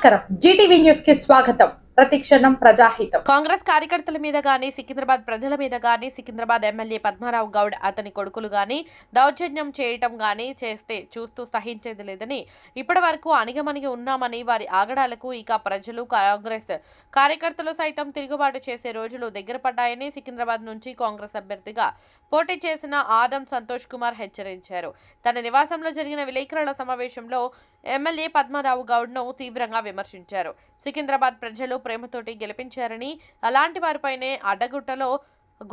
నమస్కారం. జీటీవీ న్యూస్కి స్వాగతం. ప్రతిక్షణం ప్రజాహితం. కాంగ్రెస్ కార్యకర్తల మీద గానీ సికింద్రాబాద్ ప్రజల మీద గానీ సికింద్రాబాద్ ఎమ్మెల్యే పద్మారావు గౌడ్ అతని కొడుకులు గానీ దౌర్జన్యం చేయటం గానీ చేస్తే చూస్తూ సహించేది లేదని ఇప్పటి వరకు అణిగమణిగి ఉన్నామని వారి ఆగడాలకు ఇక ప్రజలు కాంగ్రెస్ కార్యకర్తలు సైతం తిరుగుబాటు చేసే రోజులు దగ్గర పడ్డాయని సికింద్రాబాద్ నుంచి కాంగ్రెస్ అభ్యర్థిగా పోటీ చేసిన ఆదం సంతోష్ కుమార్ హెచ్చరించారు. తన నివాసంలో జరిగిన విలేకరుల సమావేశంలో ఎమ్మెల్యే పద్మారావు గౌడ్ను తీవ్రంగా విమర్శించారు. సికింద్రాబాద్ ప్రజలు ప్రేమతోటి గెలిపించారని అలాంటి వారిపైనే అడ్డగుట్టలో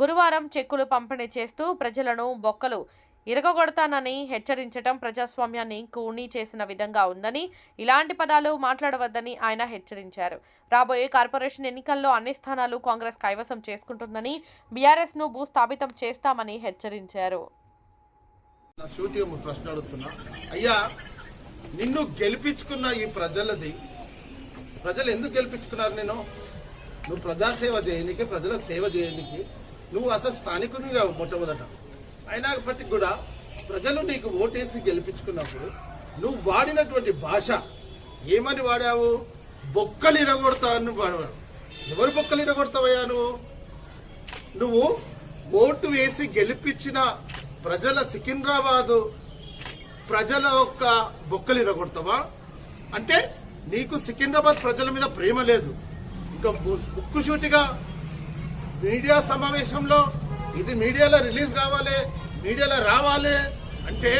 గురువారం చెక్కులు పంపిణీ చేస్తూ ప్రజలను బొక్కలు ఇరగొడతానని హెచ్చరించడం ప్రజాస్వామ్యాన్ని కూణీ చేసిన విధంగా ఉందని ఇలాంటి పదాలు మాట్లాడవద్దని ఆయన హెచ్చరించారు. రాబోయే కార్పొరేషన్ ఎన్నికల్లో అన్ని స్థానాలు కాంగ్రెస్ కైవసం చేసుకుంటుందని బీఆర్ఎస్ను భూస్థాపితం చేస్తామని హెచ్చరించారు. అయ్యా నిన్ను గెలిపించుకున్న ఈ ప్రజలది. ప్రజలు ఎందుకు గెలిపించుకున్నారు నేను నువ్వు ప్రజాసేవ చేయనికి ప్రజలకు సేవ చేయనికి నువ్వు అసలు స్థానికునిగా మొట్టమొదట. అయినప్పటికీ కూడా ప్రజలు నీకు ఓటేసి గెలిపించుకున్నప్పుడు నువ్వు వాడినటువంటి భాష ఏమని వాడావు? బొక్కలు ఇరగొడతా వాడవాడు ఎవరు బొక్కలు ఇరగొడతావయ్యా నువ్వు? నువ్వు ఓటు వేసి గెలిపించిన ప్రజల సికింద్రాబాదు ప్రజల యొక్క బొక్కలు ఇరగొడతావా? అంటే నీకు సికింద్రాబాద్ ప్రజల మీద ప్రేమ లేదు. ఇంకా ముక్కుసూటిగా మీడియా సమావేశంలో ఇది మీడియాలో రిలీజ్ కావాలి మీడియాలో రావాలి అంటే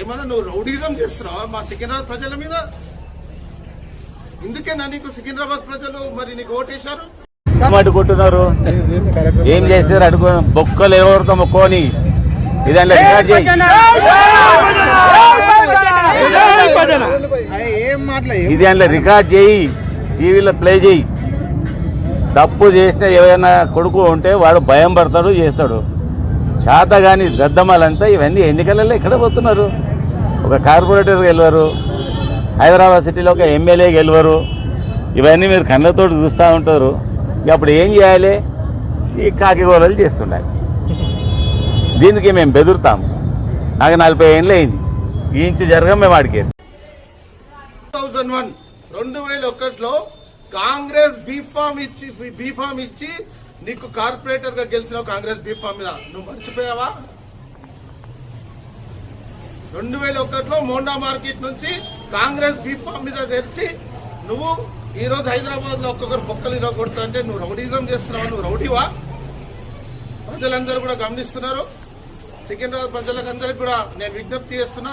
ఏమన్నా నువ్వు రౌడీజం చేస్తున్నావా మా సికింద్రాబాద్ ప్రజల మీద? ఇందుకేనా నీకు సికింద్రాబాద్ ప్రజలు మరి నీకు ఓటేశారు? అడ్డుకుంటున్నారు ఏం చేస్తారు అడుగు బొక్కలు ఎవరితో మొక్కోని ఇదాంట్లో రికార్డ్ చేయి. ఇది అందులో రికార్డ్ చేయి. టీవీలో ప్లే చేయి. తప్పు చేసిన ఏదైనా కొడుకు ఉంటే వాడు భయం పడతాడు చేస్తాడు. చేత కానీ దద్దమ్మలంతా ఇవన్నీ ఎన్నికలలో ఇక్కడ పోతున్నారు. ఒక కార్పొరేటర్ గెలవరు హైదరాబాద్ సిటీలో ఒక ఎమ్మెల్యే గెలవరు. ఇవన్నీ మీరు కళ్ళతో చూస్తూ ఉంటారు. అప్పుడు ఏం చేయాలి? ఈ కాకిగోళలు చేస్తుండాలి. దీనికి మేము బెదురుతాం. నాకు నలభై ఏళ్ళు అయింది. ఈ ఇంచు జరగం మేము అడిగేది థౌజండ్ వన్ రెండు వేల ఒకటిలో కాంగ్రెస్ బీఫామ్ ఇచ్చి బీఫామ్ ఇచ్చి నీకు కార్పొరేటర్గా గెలిచిన కాంగ్రెస్ బీఫామ్ మీద. నువ్వు మర్చిపోయావా? రెండు వేల ఒకటిలో మోండా మార్కెట్ నుంచి కాంగ్రెస్ బీఫామ్ మీద గెలిచి నువ్వు ఈ రోజు హైదరాబాద్లో ఒక్కొక్కరు బొక్కలు ఇలా అంటే నువ్వు రౌడీజం చేస్తున్నావు? నువ్వు రౌడీవా? ప్రజలందరూ కూడా గమనిస్తున్నారు. సికింద్రాబాద్ ప్రజలకందరికీ కూడా నేను విజ్ఞప్తి చేస్తున్నా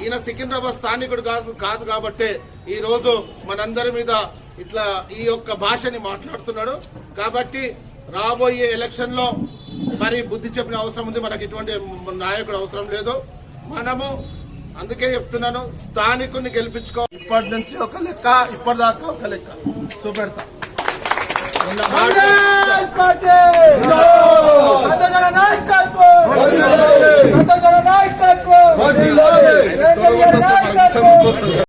ఈయన సికింద్రాబాద్ స్థానికుడు కాదు కాదు కాబట్టి ఈ రోజు మనందరి మీద ఇట్లా ఈ యొక్క భాషని మాట్లాడుతున్నాడు. కాబట్టి రాబోయే ఎలక్షన్లో మరి బుద్ధి చెప్పిన అవసరం ఉంది మనకి ఇటువంటి నాయకుడు అవసరం లేదు. మనము అందుకే చెప్తున్నాను స్థానికుని గెలిపించుకో ఇప్పటి నుంచి ఒక లెక్క ఇప్పటిదాకా ఒక లెక్క. చూపెడతా.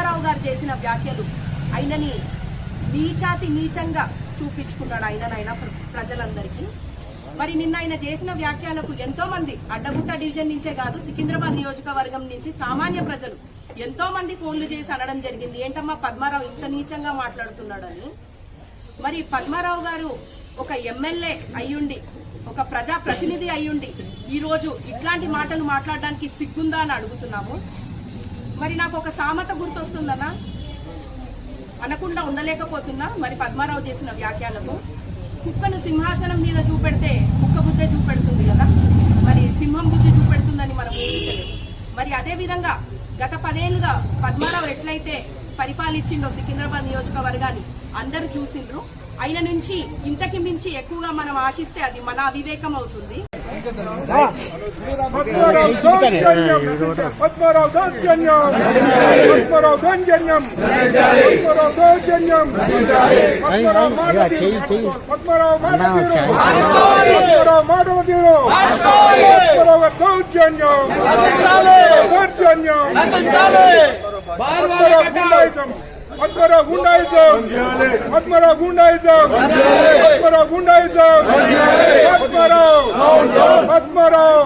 రావు గారు చేసిన వ్యాఖ్యలు ఆయనని నీచాతి నీచంగా చూపించుకున్నాడు ఆయన ప్రజలందరికీ. మరి నిన్న ఆయన చేసిన వ్యాఖ్యలకు ఎంతో మంది అడ్డగుట్ట డివిజన్ నుంచే కాదు సికింద్రాబాద్ నియోజకవర్గం నుంచి సామాన్య ప్రజలు ఎంతో మంది ఫోన్లు చేసి అనడం జరిగింది. ఏంటమ్మా పద్మారావు ఇంత నీచంగా మాట్లాడుతున్నాడని. మరి పద్మారావు గారు ఒక ఎమ్మెల్యే అయ్యుండి ఒక ప్రజా ప్రతినిధి అయ్యుండి ఈరోజు ఇట్లాంటి మాటలు మాట్లాడడానికి సిగ్గుందా అని అడుగుతున్నాము. మరి నాకు ఒక సామెత గుర్తొస్తుందన్నా. అనకుండా ఉండలేకపోతున్నా మరి పద్మారావు చేసిన వ్యాఖ్యలకు. కుక్కను సింహాసనం మీద చూపెడితే కుక్క బుద్ధే చూపెడుతుంది కదా. మరి సింహం బుద్ధి చూపెడుతుందని మనం ఊహించలేదు మరి అదే విధంగా గత పదేళ్ళుగా పద్మారావు ఎట్లయితే పరిపాలించిండో సికింద్రాబాద్ నియోజకవర్గాన్ని అందరూ చూసిండ్రు. ఆయన నుంచి ఇంతకి మించి ఎక్కువగా మనం ఆశిస్తే అది మన అవివేకం అవుతుంది. పద్మరావు మద్మర గుండాయిజం మద్మర గుండాయిజం మద్మర గుండాయిజం మద్మర గుండాయిజం మద్మరావు మద్మరావు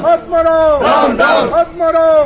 మద్మరావు మద్మరావు